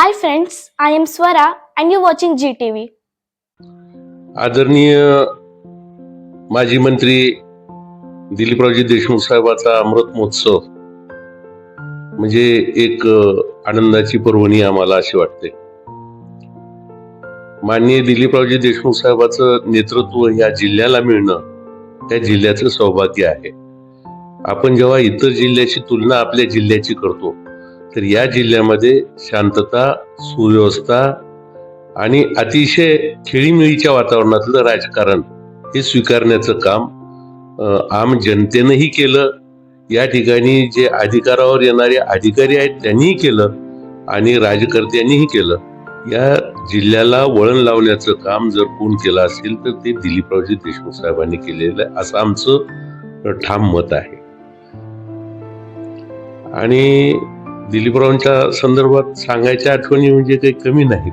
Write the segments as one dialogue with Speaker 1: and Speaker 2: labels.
Speaker 1: Hi friends I am Swara and you watching G T V
Speaker 2: आदरणीय माजी मंत्री दिलीपरावजी देशमुख साहेबाचा अमृत महोत्सव म्हणजे एक आनंदाची पर्वणी आम्हाला अशी वाटते. माननीय दिलीपरावजी देशमुख साहेबाचं नेतृत्व या जिल्ह्याला मिळणं त्या जिल्ह्याचं सौभाग्य आहे. आपण जेव्हा इतर जिल्ह्याची तुलना आपल्या जिल्ह्याची करतो तर या जिल्ह्यामध्ये शांतता सुव्यवस्था आणि अतिशय खेळीमेळीच्या वातावरणातलं राजकारण हे स्वीकारण्याचं काम आम जनतेनंही केलं. या ठिकाणी जे अधिकारावर येणारे अधिकारी आहेत त्यांनीही केलं आणि राजकर्त्यांनीही केलं. या जिल्ह्याला वळण लावण्याचं काम जर कोण केलं असेल तर ते दिलीपरावजी देशमुख साहेबांनी केलेलं आहे असं आमचं ठाम मत आहे. आणि दिलीपरावांच्या संदर्भात सांगायच्या आठवणी म्हणजे काही कमी नाहीत.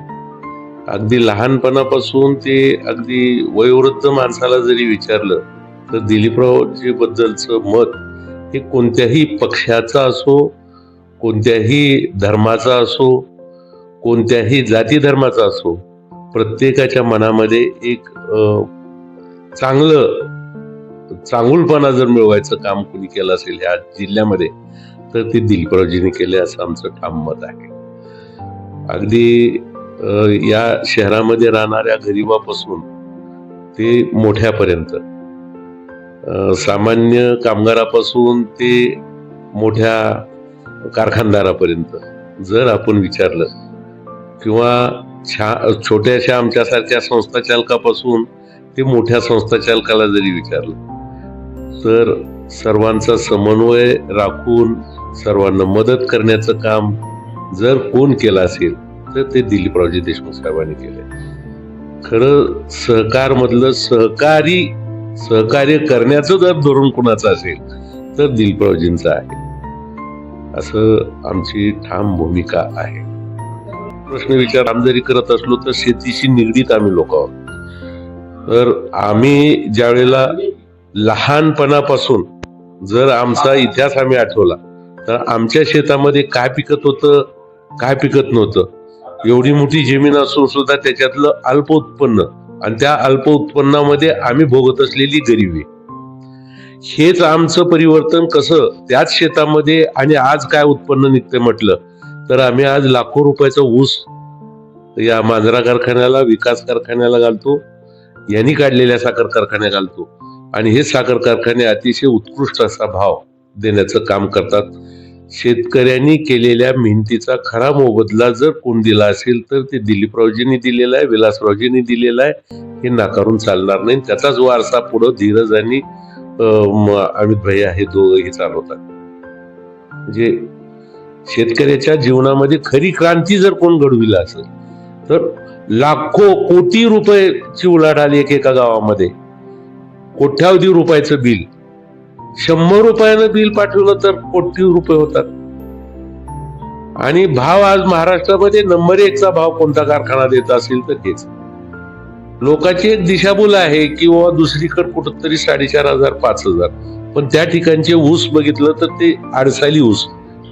Speaker 2: अगदी लहानपणापासून ते अगदी वयोवृद्ध माणसाला जरी विचारलं तर दिलीपरावजी बद्दलचं मत हे कोणत्याही पक्षाचा असो कोणत्याही धर्माचा असो कोणत्याही जाती धर्माचा असो प्रत्येकाच्या मनामध्ये एक चांगलं चांगुलपणा जर मिळवायचं काम कोणी केलं असेल ह्या जिल्ह्यामध्ये तर ते दिलप्रजीने केली असं आमचं ठाम मत आहे. अगदी या शहरामध्ये राहणाऱ्या गरिबापासून ते मोठ्यापर्यंत सामान्य कामगारापासून ते मोठ्या कारखानदारापर्यंत जर आपण विचारलं किंवा छा छोट्याशा आमच्यासारख्या संस्था चालकापासून ते मोठ्या संस्था चालकाला जरी विचारलं तर सर्वांचा समन्वय राखून सर्वांना मदत करण्याचं काम जर कोण केलं असेल तर ते दिलीपरावजी देशमुख साहेबांनी केले खरं सहकार मधलं सहकारी सहकार्य करण्याचं जर धोरण कुणाचं असेल तर दिलीपरावजींचं आहे. असं आमची ठाम भूमिका आहे. प्रश्न विचार आम्ही जरी करत असलो तर शेतीशी निगडीत आम्ही लोक आहोत. तर आम्ही ज्या वेळेला लहानपणापासून जर आमचा इतिहास आम्ही आठवला तर आमच्या शेतामध्ये काय पिकत होतं काय पिकत नव्हतं? एवढी मोठी जमीन असून सुद्धा त्याच्यातलं अल्प उत्पन्न आणि त्या अल्प उत्पन्नामध्ये आम्ही भोगत असलेली गरिबी हेच आमचं परिवर्तन कसं त्याच शेतामध्ये आणि आज काय उत्पन्न निघते म्हटलं तर आम्ही आज लाखो रुपयाचा ऊस या मांजरा कारखान्याला विकास कारखान्याला घालतो यांनी काढलेल्या साखर कारखान्या घालतो. आणि हे साखर कारखाने अतिशय उत्कृष्ट असा भाव देण्याचं काम करतात. शेतकऱ्यांनी केलेल्या मेहनतीचा खरा मोबदला जर कोण दिला असेल तर ते दिलीपरावजींनी दिलेला आहे विलासरावजींनी दिलेला आहे. हे नाकारून चालणार नाही. त्याचाच वारसा पुढं धीरज आणि अमित भैया हे दोघंही चालवतात. म्हणजे शेतकऱ्याच्या जीवनामध्ये खरी क्रांती जर कोण घडविला असेल तर लाखो कोटी रुपयाची उलाढाल एक एका गावामध्ये कोट्यावधी रुपयाचं बिल. शंभर रुपयानं बिल पाठवलं तर कोटी रुपये होतात. आणि भाव आज महाराष्ट्रामध्ये नंबर एकचा भाव कोणता कारखाना देत असेल तर तेच. लोकांची एक दिशाभूल आहे किंवा दुसरीकडे कुठंतरी साडेचार हजार पाच हजार. पण त्या ठिकाणचे ऊस बघितलं तर ते आडसाली ऊस.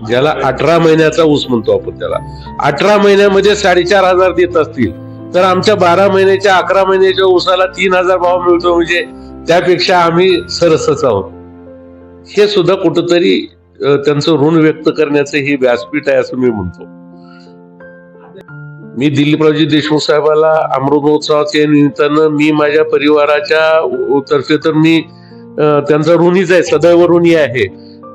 Speaker 2: ज्याला अठरा महिन्याचा ऊस म्हणतो आपण त्याला. अठरा महिन्यामध्ये साडेचार हजार देत असतील. तर आमच्या बारा महिन्याच्या अकरा महिन्याच्या ऊसाला तीन हजार भाव मिळतो म्हणजे त्यापेक्षा आम्ही सरसच आहोत हे सुद्धा कुठंतरी त्यांचं ऋण व्यक्त करण्याचं हे व्यासपीठ आहे असं मी म्हणतो. मी दिलीपरावजी देशमुख साहेबाला अमृत महोत्सवाच्या निमित्तानं मी माझ्या परिवाराच्या तर्फे तर मी त्यांचा ऋणीच आहे सदैव ऋणी आहे.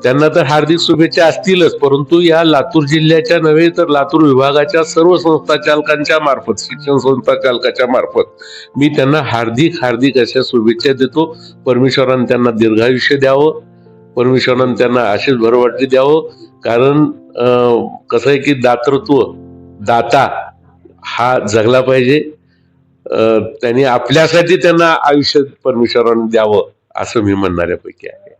Speaker 2: त्यांना तर हार्दिक शुभेच्छा असतीलच परंतु या लातूर जिल्ह्याच्या नव्हे तर लातूर विभागाच्या सर्व संस्था चालकांच्या मार्फत शिक्षण संस्था चालकाच्या मार्फत मी त्यांना हार्दिक हार्दिक अशा शुभेच्छा देतो. परमेश्वरानं त्यांना दीर्घायुष्य द्यावं परमेश्वरानं त्यांना आशीष भरवाटी द्यावं. कारण कसं आहे की दातृत्व दाता हा जगला पाहिजे. त्यांनी आपल्यासाठी त्यांना आयुष्य परमेश्वरानं द्यावं असं मी म्हणणाऱ्यापैकी आहे.